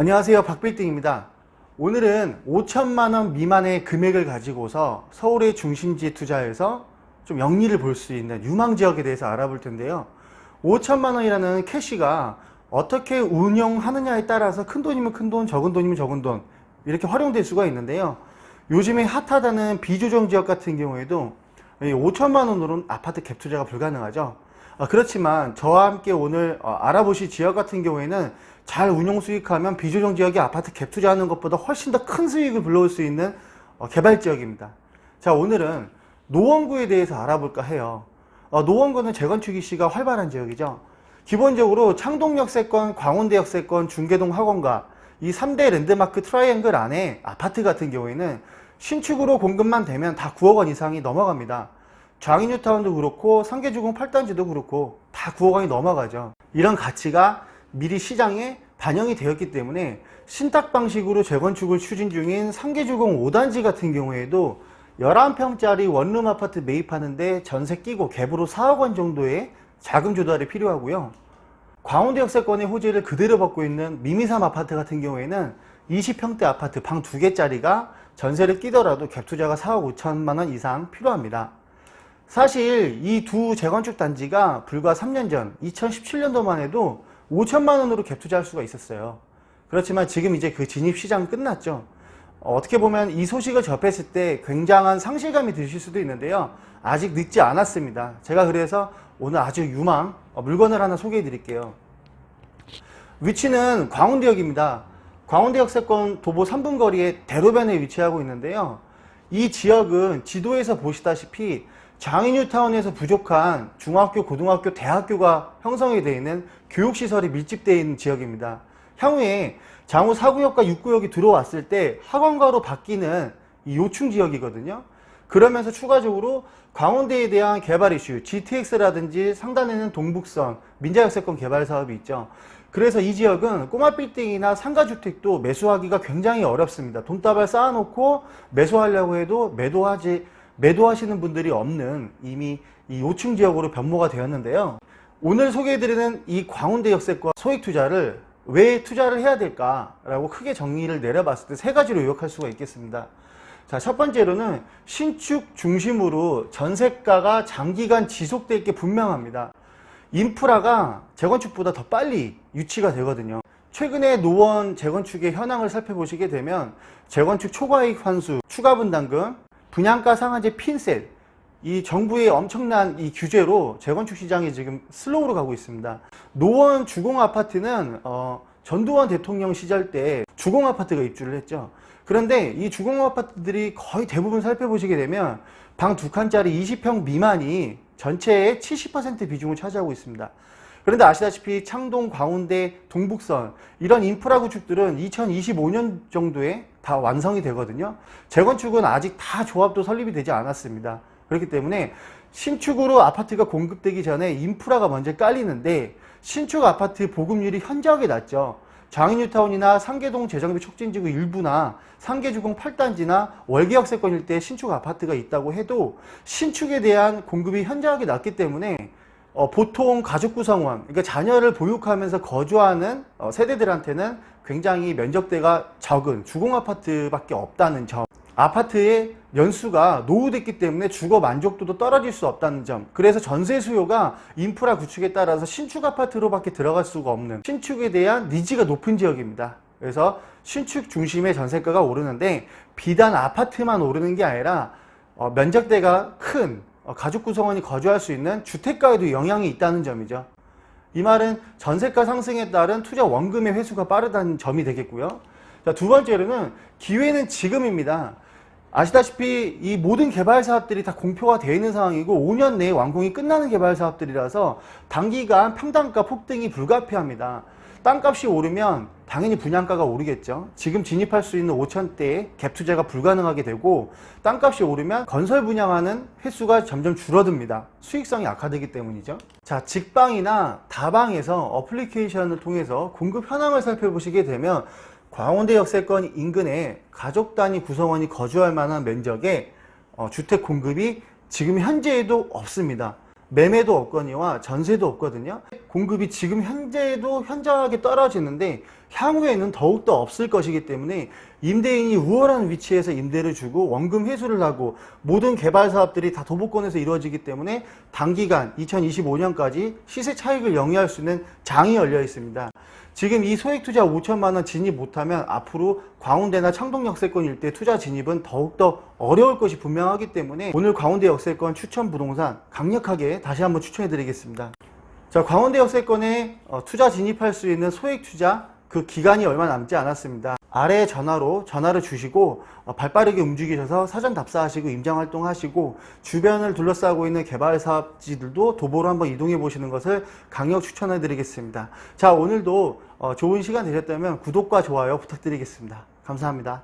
안녕하세요. 박빌딩입니다. 오늘은 5천만 원 미만의 금액을 가지고서 서울의 중심지에 투자해서 좀 영리를 볼 수 있는 유망 지역에 대해서 알아볼 텐데요. 5천만 원이라는 캐시가 어떻게 운영하느냐에 따라서 큰 돈이면 큰 돈, 적은 돈이면 적은 돈 이렇게 활용될 수가 있는데요. 요즘에 핫하다는 비조정 지역 같은 경우에도 이 5천만 원으로는 아파트 갭 투자가 불가능하죠. 아, 그렇지만 저와 함께 오늘 어, 알아보실 지역 같은 경우에는 잘 운용 수익하면 비조정 지역의 아파트 갭 투자하는 것보다 훨씬 더 큰 수익을 불러올 수 있는 어, 개발 지역입니다. 자 오늘은 노원구에 대해서 알아볼까 해요. 어, 노원구는 재건축 이슈가 활발한 지역이죠. 기본적으로 창동역세권, 광운대역세권, 중계동 학원가 이 3대 랜드마크 트라이앵글 안에 아파트 같은 경우에는 신축으로 공급만 되면 다 9억 원 이상이 넘어갑니다. 장인뉴타운도 그렇고 상계주공 8단지도 그렇고 다 9억 원이 넘어가죠. 이런 가치가 미리 시장에 반영이 되었기 때문에 신탁 방식으로 재건축을 추진 중인 상계주공 5단지 같은 경우에도 11평짜리 원룸 아파트 매입하는데 전세 끼고 갭으로 4억 원 정도의 자금 조달이 필요하고요. 광운대 역세권의 호재를 그대로 받고 있는 미미삼 아파트 같은 경우에는 20평대 아파트 방 2개짜리가 전세를 끼더라도 갭 투자가 4억 5천만 원 이상 필요합니다. 사실 이 두 재건축 단지가 불과 3년 전 2017년도만 해도 5천만 원으로 갭 투자할 수가 있었어요. 그렇지만 지금 이제 그 진입 시장 끝났죠. 어, 어떻게 보면 이 소식을 접했을 때 굉장한 상실감이 드실 수도 있는데요. 아직 늦지 않았습니다. 제가 그래서 오늘 아주 유망 어, 물건을 하나 소개해 드릴게요. 위치는 광운대역입니다. 광운대역 세권 도보 3분 거리에 대로변에 위치하고 있는데요. 이 지역은 지도에서 보시다시피 장인뉴타운에서 부족한 중학교, 고등학교, 대학교가 형성이 되어 있는 교육시설이 밀집되어 있는 지역입니다. 향후에 장후 4구역과 6구역이 들어왔을 때 학원가로 바뀌는 이 요충 지역이거든요. 그러면서 추가적으로 광운대에 대한 개발 이슈, GTX라든지 상단에는 동북선, 민자역세권 개발 사업이 있죠. 그래서 이 지역은 꼬마 빌딩이나 상가주택도 매수하기가 굉장히 어렵습니다. 돈다발 쌓아놓고 매수하려고 해도 매도하지, 매도하시는 분들이 없는 이미 이 요충 지역으로 변모가 되었는데요. 오늘 소개해드리는 이 광운대 역세권 소액 투자를 왜 투자를 해야 될까라고 크게 정리를 내려봤을 때 세 가지로 요약할 수가 있겠습니다. 자, 첫 번째로는 신축 중심으로 전세가가 장기간 지속될 게 분명합니다. 인프라가 재건축보다 더 빨리 유치가 되거든요. 최근에 노원 재건축의 현황을 살펴보시게 되면 재건축 초과이익 환수, 추가 분담금, 분양가 상한제 핀셋, 이 정부의 엄청난 이 규제로 재건축 시장이 지금 슬로우로 가고 있습니다. 노원 주공 아파트는 어, 전두환 대통령 시절 때 주공 아파트가 입주를 했죠. 그런데 이 주공 아파트들이 거의 대부분 살펴보시게 되면 방 두 칸짜리 20평 미만이 전체의 70% 비중을 차지하고 있습니다. 그런데 아시다시피 창동, 광운대, 동북선 이런 인프라 구축들은 2025년 정도에 다 완성이 되거든요. 재건축은 아직 다 조합도 설립이 되지 않았습니다. 그렇기 때문에 신축으로 아파트가 공급되기 전에 인프라가 먼저 깔리는데 신축 아파트 보급률이 현저하게 낮죠. 장인뉴타운이나 상계동 재정비 촉진지구 일부나 상계주공 8단지나 월계역세권 일대 신축 아파트가 있다고 해도 신축에 대한 공급이 현저하게 낮기 때문에 어, 보통 가족 구성원, 그러니까 자녀를 보육하면서 거주하는 어, 세대들한테는 굉장히 면적대가 적은 주공 아파트밖에 없다는 점. 아파트의 연수가 노후됐기 때문에 주거 만족도도 떨어질 수 없다는 점. 그래서 전세 수요가 인프라 구축에 따라서 신축 아파트로밖에 들어갈 수가 없는 신축에 대한 니즈가 높은 지역입니다. 그래서 신축 중심의 전세가가 오르는데 비단 아파트만 오르는 게 아니라 어, 면적대가 큰 어, 가족 구성원이 거주할 수 있는 주택가에도 영향이 있다는 점이죠. 이 말은 전세가 상승에 따른 투자 원금의 회수가 빠르다는 점이 되겠고요. 자, 두 번째로는 기회는 지금입니다. 아시다시피 이 모든 개발 사업들이 다 공표가 되어 있는 상황이고 5년 내에 완공이 끝나는 개발 사업들이라서 단기간 평당가 폭등이 불가피합니다. 땅값이 오르면 당연히 분양가가 오르겠죠. 지금 진입할 수 있는 5천대의 갭 투자가 불가능하게 되고 땅값이 오르면 건설 분양하는 횟수가 점점 줄어듭니다. 수익성이 악화되기 때문이죠. 자, 직방이나 다방에서 어플리케이션을 통해서 공급 현황을 살펴보시게 되면 광운대 역세권 인근에 가족 단위 구성원이 거주할 만한 면적의 어, 주택 공급이 지금 현재에도 없습니다. 매매도 없거니와 전세도 없거든요. 공급이 지금 현재도 현저하게 떨어지는데 향후에는 더욱더 없을 것이기 때문에 임대인이 우월한 위치에서 임대를 주고 원금 회수를 하고 모든 개발 사업들이 다 도보권에서 이루어지기 때문에 단기간 2025년까지 시세 차익을 영위할 수 있는 장이 열려 있습니다. 지금 이 소액 투자 5천만 원 진입 못하면 앞으로 광운대나 창동 역세권 일대 투자 진입은 더욱더 어려울 것이 분명하기 때문에 오늘 광운대 역세권 추천 부동산 강력하게 다시 한번 추천해 드리겠습니다. 자, 광운대 역세권에 어, 투자 진입할 수 있는 소액 투자 그 기간이 얼마 남지 않았습니다. 아래 전화로 전화를 주시고 어, 발빠르게 움직이셔서 사전 답사하시고 임장 활동하시고 주변을 둘러싸고 있는 개발 사업지들도 도보로 한번 이동해 보시는 것을 강력 추천해 드리겠습니다. 자, 오늘도 어, 좋은 시간 되셨다면 구독과 좋아요 부탁드리겠습니다. 감사합니다.